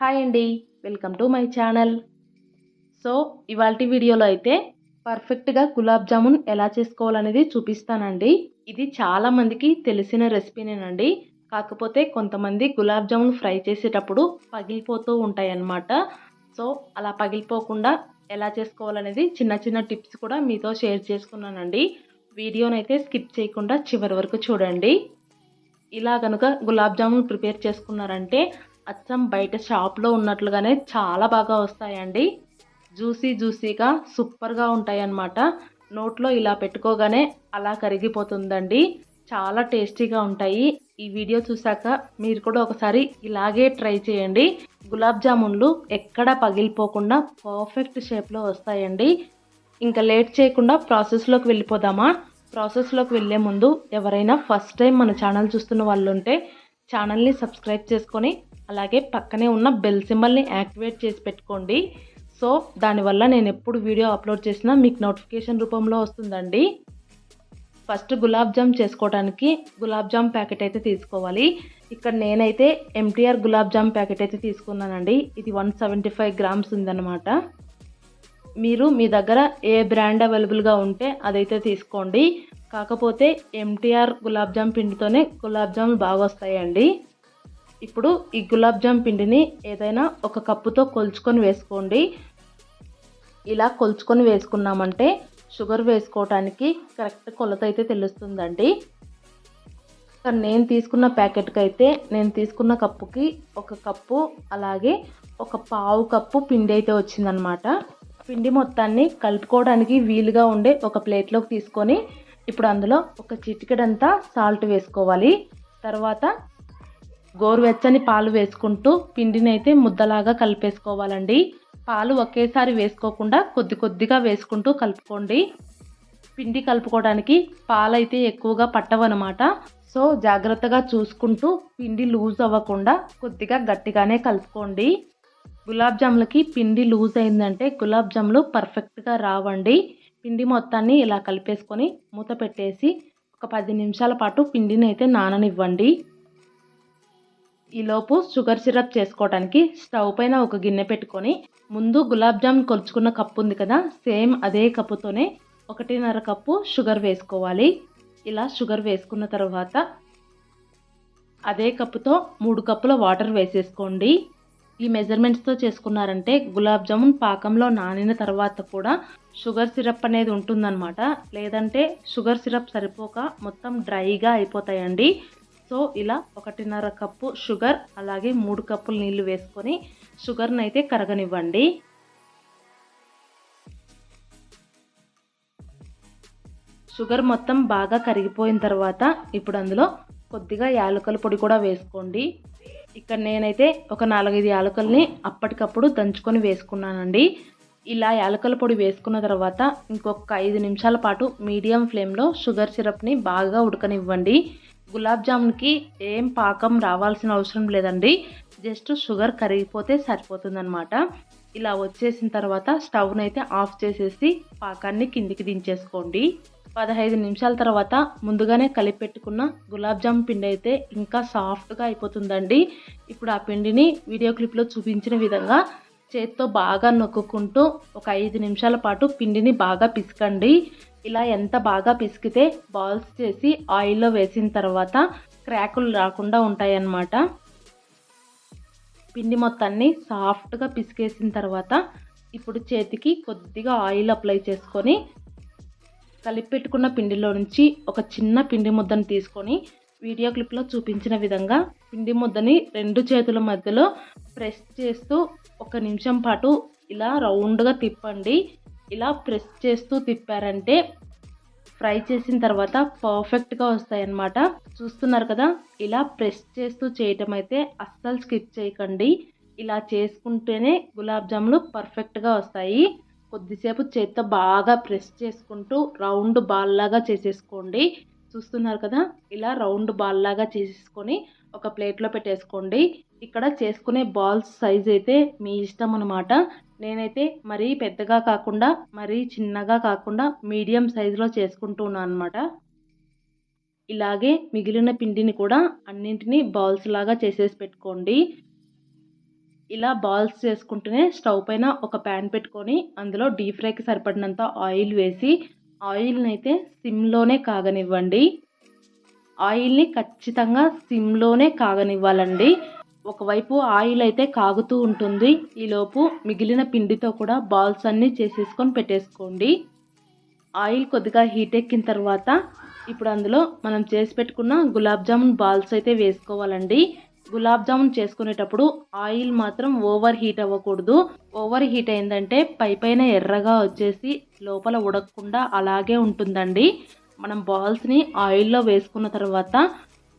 Hi అండి. Welcome to my channel. So ఇవాళ వీడియోలో అయితే పర్ఫెక్ట్గా గులాబ్ జామున్ ఎలా చేసుకోవాలనేది చూపిస్తానండి. ఇది చాలామందికి తెలిసిన రెసిపీనేనండి. కాకపోతే కొంతమంది గులాబ్ జామున్ ఫ్రై చేసేటప్పుడు పగిలిపోతూ ఉంటాయన్నమాట. సో అలా పగిలిపోకుండా ఎలా చేసుకోవాలనేది చిన్న చిన్న టిప్స్ కూడా మీతో షేర్ చేసుకున్నానండి. వీడియోనైతే స్కిప్ చేయకుండా చివరి వరకు చూడండి. ఇలా కనుక గులాబ్ జామున్ ప్రిపేర్ చేసుకున్నారంటే అచ్చం బయట షాప్లో ఉన్నట్లుగానే చాలా బాగా వస్తాయండి. జ్యూసీ జ్యూసీగా సూపర్గా ఉంటాయన్నమాట. నోట్లో ఇలా పెట్టుకోగానే అలా కరిగిపోతుందండి. చాలా టేస్టీగా ఉంటాయి. ఈ వీడియో చూసాక మీరు కూడా ఒకసారి ఇలాగే ట్రై చేయండి. గులాబ్ జామున్లు ఎక్కడ పగిలిపోకుండా పర్ఫెక్ట్ షేప్లో వస్తాయండి. ఇంకా లేట్ చేయకుండా ప్రాసెస్లోకి వెళ్ళిపోదామా? ప్రాసెస్లోకి వెళ్ళే ముందు ఎవరైనా ఫస్ట్ టైం మన ఛానల్ చూస్తున్న వాళ్ళు ఉంటే ఛానల్ని సబ్స్క్రైబ్ చేసుకొని అలాగే పక్కనే ఉన్న బెల్ సింబల్ని యాక్టివేట్ చేసి పెట్టుకోండి. సో దానివల్ల నేను ఎప్పుడు వీడియో అప్లోడ్ చేసినా మీకు నోటిఫికేషన్ రూపంలో వస్తుందండి. ఫస్ట్ గులాబ్ జామ్ చేసుకోవడానికి గులాబ్ జామ్ ప్యాకెట్ అయితే తీసుకోవాలి. ఇక్కడ నేనైతే ఎంటీఆర్ గులాబ్ జామ్ ప్యాకెట్ అయితే తీసుకున్నానండి. ఇది వన్ సెవెంటీ ఫైవ్ గ్రామ్స్ ఉందన్నమాట. మీరు మీ దగ్గర ఏ బ్రాండ్ అవైలబుల్గా ఉంటే అదైతే తీసుకోండి. కాకపోతే ఎంటీఆర్ గులాబ్ జామ్ పిండితోనే గులాబ్ జాములు బాగా వస్తాయండి. ఇప్పుడు ఈ గులాబ్ జామ్ పిండిని ఏదైనా ఒక కప్పుతో కొలుచుకొని వేసుకోండి. ఇలా కొలుచుకొని వేసుకున్నామంటే షుగర్ వేసుకోవటానికి కరెక్ట్ కొలత అయితే తెలుస్తుందండి. నేను తీసుకున్న ప్యాకెట్కి అయితే నేను తీసుకున్న కప్పుకి ఒక కప్పు అలాగే ఒక పావు కప్పు పిండి అయితే వచ్చిందనమాట పిండి మొత్తాన్ని కలుపుకోవడానికి వీలుగా ఉండే ఒక ప్లేట్లోకి తీసుకొని ఇప్పుడు అందులో ఒక చిటికెడంతా సాల్ట్ వేసుకోవాలి. తర్వాత గోరువెచ్చని పాలు వేసుకుంటూ పిండిని అయితే ముద్దలాగా కలిపేసుకోవాలండి. పాలు ఒకేసారి వేసుకోకుండా కొద్ది కొద్దిగా వేసుకుంటూ కలుపుకోండి. పిండి కలుపుకోవడానికి పాలైతే ఎక్కువగా పట్టవన్నమాట సో జాగ్రత్తగా చూసుకుంటూ పిండి లూజ్ అవ్వకుండా కొద్దిగా గట్టిగానే కలుపుకోండి. గులాబ్ జాములకి పిండి లూజ్ అయిందంటే గులాబ్ జాములు పర్ఫెక్ట్గా రావండి. పిండి మొత్తాన్ని ఇలా కలిపేసుకొని మూత పెట్టేసి ఒక పది నిమిషాల పాటు పిండిని అయితే నాననివ్వండి. ఈలోపు షుగర్ సిరప్ చేసుకోవడానికి స్టవ్ పైన ఒక గిన్నె పెట్టుకొని ముందు గులాబ్ జామ్ కొలుచుకున్న కప్పు ఉంది కదా సేమ్ అదే కప్పుతోనే ఒకటిన్నర కప్పు షుగర్ వేసుకోవాలి. ఇలా షుగర్ వేసుకున్న తర్వాత అదే కప్పుతో మూడు కప్పుల వాటర్ వేసేసుకోండి. ఈ మెజర్మెంట్స్తో చేసుకున్నారంటే గులాబ్ జామున్ పాకంలో నానిన తర్వాత కూడా షుగర్ సిరప్ అనేది ఉంటుందన్నమాట. లేదంటే షుగర్ సిరప్ సరిపోక మొత్తం డ్రైగా అయిపోతాయండి. సో ఇలా ఒకటిన్నర కప్పు షుగర్ అలాగే మూడు కప్పులు నీళ్ళు వేసుకొని షుగర్ని అయితే కరగనివ్వండి. షుగర్ మొత్తం బాగా కరిగిపోయిన తర్వాత ఇప్పుడు అందులో కొద్దిగా యాలకుల పొడి కూడా వేసుకోండి. ఇక్కడ నేనైతే ఒక నాలుగైదు యాలకుల్ని అప్పటికప్పుడు దంచుకొని వేసుకున్నానండి. ఇలా యాలకుల పొడి వేసుకున్న తర్వాత ఇంకొక ఐదు నిమిషాల పాటు మీడియం ఫ్లేమ్లో షుగర్ సిరప్ని బాగా ఉడకనివ్వండి. గులాబ్ జామున్కి ఏం పాకం రావాల్సిన అవసరం లేదండి. జస్ట్ షుగర్ కరిగిపోతే సరిపోతుందన్నమాట. ఇలా వచ్చేసిన తర్వాత స్టవ్ని అయితే ఆఫ్ చేసేసి పాకాన్ని కిందికి దించేసుకోండి. పదహైదు నిమిషాల తర్వాత ముందుగానే కలిపెట్టుకున్న గులాబ్ జామ్ పిండి అయితే ఇంకా సాఫ్ట్గా అయిపోతుందండి. ఇప్పుడు ఆ పిండిని వీడియో క్లిప్లో చూపించిన విధంగా చేత్తో బాగా నొక్కుంటూ ఒక ఐదు నిమిషాల పాటు పిండిని బాగా పిసకండి. ఇలా ఎంత బాగా పిసికితే బాల్స్ చేసి ఆయిల్లో వేసిన తర్వాత క్రాకులు రాకుండా ఉంటాయన్నమాట. పిండి మొత్తాన్ని సాఫ్ట్గా పిసికేసిన తర్వాత ఇప్పుడు చేతికి కొద్దిగా ఆయిల్ అప్లై చేసుకొని కలిపి పెట్టుకున్న పిండిలో నుంచి ఒక చిన్న పిండి ముద్దను తీసుకొని వీడియో క్లిప్లో చూపించిన విధంగా పిండి ముద్దని రెండు చేతుల మధ్యలో ప్రెస్ చేస్తూ ఒక నిమిషం పాటు ఇలా రౌండ్గా తిప్పండి. ఇలా ప్రెస్ చేస్తూ తిప్పారంటే ఫ్రై చేసిన తర్వాత పర్ఫెక్ట్గా వస్తాయన్నమాట. చూస్తున్నారు కదా ఇలా ప్రెస్ చేస్తూ చేయటం అయితే అస్సలు స్కిప్ చేయకండి. ఇలా చేసుకుంటేనే గులాబ్ జాములు పర్ఫెక్ట్గా వస్తాయి. కొద్దిసేపు చేత్తో బాగా ప్రెస్ చేసుకుంటూ రౌండ్ బాల్ లాగా చేసేసుకోండి. చూస్తున్నారు కదా? ఇలా రౌండ్ బాల్ లాగా చేసేసుకొని ఒక ప్లేట్లో పెట్టేసుకోండి. ఇక్కడ చేసుకునే బాల్స్ సైజ్ అయితే మీ ఇష్టం అనమాట నేనైతే మరీ పెద్దగా కాకుండా మరీ చిన్నగా కాకుండా మీడియం సైజులో చేసుకుంటున్నాను అనమాట ఇలాగే మిగిలిన పిండిని కూడా అన్నింటినీ బాల్స్ లాగా చేసేసి పెట్టుకోండి. ఇలా బాల్స్ చేసుకుంటూనే స్టవ్ పైన ఒక ప్యాన్ పెట్టుకొని అందులో డీప్ ఫ్రైకి సరిపడినంత ఆయిల్ వేసి ఆయిల్ని అయితే సిమ్లోనే కాగనివ్వండి. ఆయిల్ని ఖచ్చితంగా సిమ్లోనే కాగనివ్వాలండి. ఒకవైపు ఆయిల్ అయితే కాగుతూ ఉంటుంది. ఈలోపు మిగిలిన పిండితో కూడా బాల్స్ అన్నీ చేసేసుకొని పెట్టేసుకోండి. ఆయిల్ కొద్దిగా హీట్ ఎక్కిన తర్వాత ఇప్పుడు అందులో మనం చేసి పెట్టుకున్న గులాబ్ జామున్ బాల్స్ అయితే వేసుకోవాలండి. గులాబ్ జామున్ చేసుకునేటప్పుడు ఆయిల్ మాత్రం ఓవర్ హీట్ అవ్వకూడదు. ఓవర్ హీట్ అయిందంటే పై పైన ఎర్రగా వచ్చేసి లోపల ఉడకకుండా అలాగే ఉంటుందండి. మనం బాల్స్ని ఆయిల్లో వేసుకున్న తర్వాత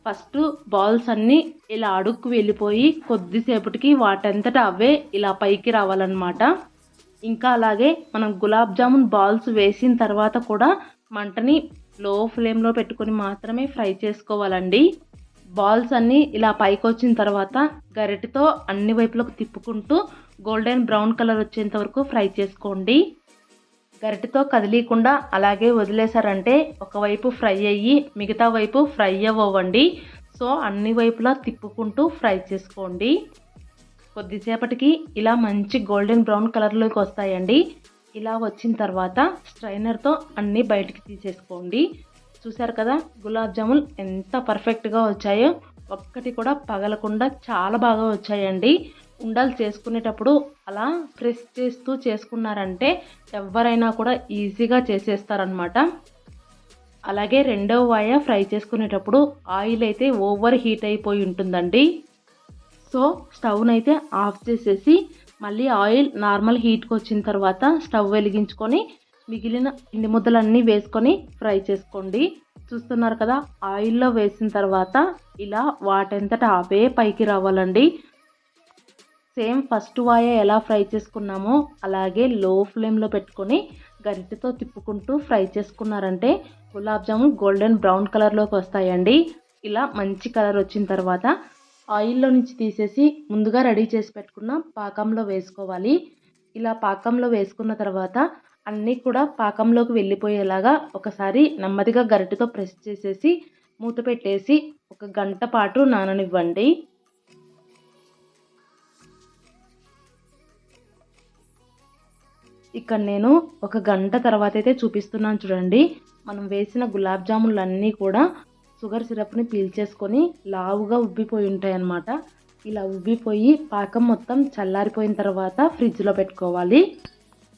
ఫస్ట్ బాల్స్ అన్నీ ఇలా అడుక్కు వెళ్ళిపోయి కొద్దిసేపటికి వాటంతట అవే ఇలా పైకి రావాలన్నమాట. ఇంకా అలాగే మనం గులాబ్ జామున్ బాల్స్ వేసిన తర్వాత కూడా మంటని లో ఫ్లేమ్లో పెట్టుకొని మాత్రమే ఫ్రై చేసుకోవాలండి. బాల్స్ అన్నీ ఇలా పైకి వచ్చిన తర్వాత గరిటెతో అన్ని వైపులకు తిప్పుకుంటూ గోల్డెన్ బ్రౌన్ కలర్ వచ్చేంత వరకు ఫ్రై చేసుకోండి. గరిటెతో కదిలీకుండా అలాగే వదిలేశారంటే ఒకవైపు ఫ్రై అయ్యి మిగతా వైపు ఫ్రై అవ్వండి సో అన్ని వైపులా తిప్పుకుంటూ ఫ్రై చేసుకోండి. కొద్దిసేపటికి ఇలా మంచి గోల్డెన్ బ్రౌన్ కలర్లోకి వస్తాయండి. ఇలా వచ్చిన తర్వాత స్ట్రైనర్తో అన్నీ బయటికి తీసేసుకోండి. చూసారు కదా గులాబ్ జామున్ ఎంత పర్ఫెక్ట్గా వచ్చాయో. ఒక్కటి కూడా పగలకుండా చాలా బాగా వచ్చాయండి. ఉండాలు చేసుకునేటప్పుడు అలా ప్రెస్ చేస్తూ చేసుకున్నారంటే ఎవరైనా కూడా ఈజీగా చేసేస్తారనమాట అలాగే రెండవ వాయ ఫ్రై చేసుకునేటప్పుడు ఆయిల్ అయితే ఓవర్ హీట్ అయిపోయి ఉంటుందండి. సో స్టవ్ని అయితే ఆఫ్ చేసేసి మళ్ళీ ఆయిల్ నార్మల్ హీట్కి వచ్చిన తర్వాత స్టవ్ వెలిగించుకొని మిగిలిన పిండి ముద్దలన్నీ వేసుకొని ఫ్రై చేసుకోండి. చూస్తున్నారు కదా ఆయిల్లో వేసిన తర్వాత ఇలా వాటంతట అవే పైకి రావాలండి. సేమ్ ఫస్ట్ వాయ ఎలా ఫ్రై చేసుకున్నామో అలాగే లో ఫ్లేమ్లో పెట్టుకొని గరిటెతో తిప్పుకుంటూ ఫ్రై చేసుకున్నారంటే గులాబ్ జామున్ గోల్డెన్ బ్రౌన్ కలర్లోకి వస్తాయండి. ఇలా మంచి కలర్ వచ్చిన తర్వాత ఆయిల్లో నుంచి తీసేసి ముందుగా రెడీ చేసి పెట్టుకున్న పాకంలో వేసుకోవాలి. ఇలా పాకంలో వేసుకున్న తర్వాత అన్నీ కూడా పాకంలోకి వెళ్ళిపోయేలాగా ఒకసారి నెమ్మదిగా గరిటెతో ప్రెస్ చేసేసి మూత పెట్టేసి ఒక గంట పాటు నాననివ్వండి. ఇక్కడ నేను ఒక గంట తర్వాత అయితే చూపిస్తున్నాను చూడండి. మనం వేసిన గులాబ్ జాములు అన్నీ కూడా షుగర్ సిరప్ని పీల్చేసుకొని లావుగా ఉబ్బిపోయి ఉంటాయి అన్నమాట ఇలా ఉబ్బిపోయి పాకం మొత్తం చల్లారిపోయిన తర్వాత ఫ్రిడ్జ్లో పెట్టుకోవాలి.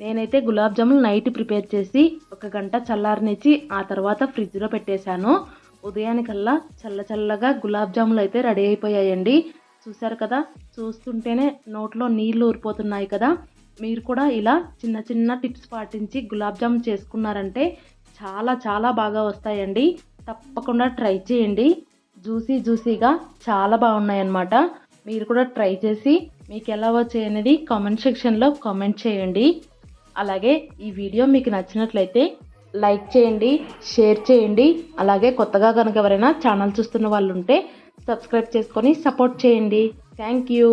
నేనైతే గులాబ్ జాములు నైట్ ప్రిపేర్ చేసి ఒక గంట చల్లారనిచ్చి ఆ తర్వాత ఫ్రిడ్జ్లో పెట్టేశాను. ఉదయానికల్లా చల్ల చల్లగా గులాబ్ జాములు అయితే రెడీ అయిపోయాయండి. చూసారు కదా? చూస్తుంటేనే నోట్లో నీళ్ళు ఊరిపోతున్నాయి కదా? మీరు కూడా ఇలా చిన్న చిన్న టిప్స్ పాటించి గులాబ్ జామున్ చేసుకున్నారంటే చాలా చాలా బాగా వస్తాయండి. తప్పకుండా ట్రై చేయండి. జ్యూసీ జ్యూసీగా చాలా బాగున్నాయి అన్నమాట మీరు కూడా ట్రై చేసి మీకు ఎలా వచ్చాయి అనేది కామెంట్ సెక్షన్లో కామెంట్ చేయండి. అలాగే ఈ వీడియో మీకు నచ్చినట్లయితే లైక్ చేయండి షేర్ చేయండి. అలాగే కొత్తగా కనుక ఎవరైనా ఛానల్ చూస్తున్న వాళ్ళు ఉంటే సబ్స్క్రైబ్ చేసుకొని సపోర్ట్ చేయండి. Thank you.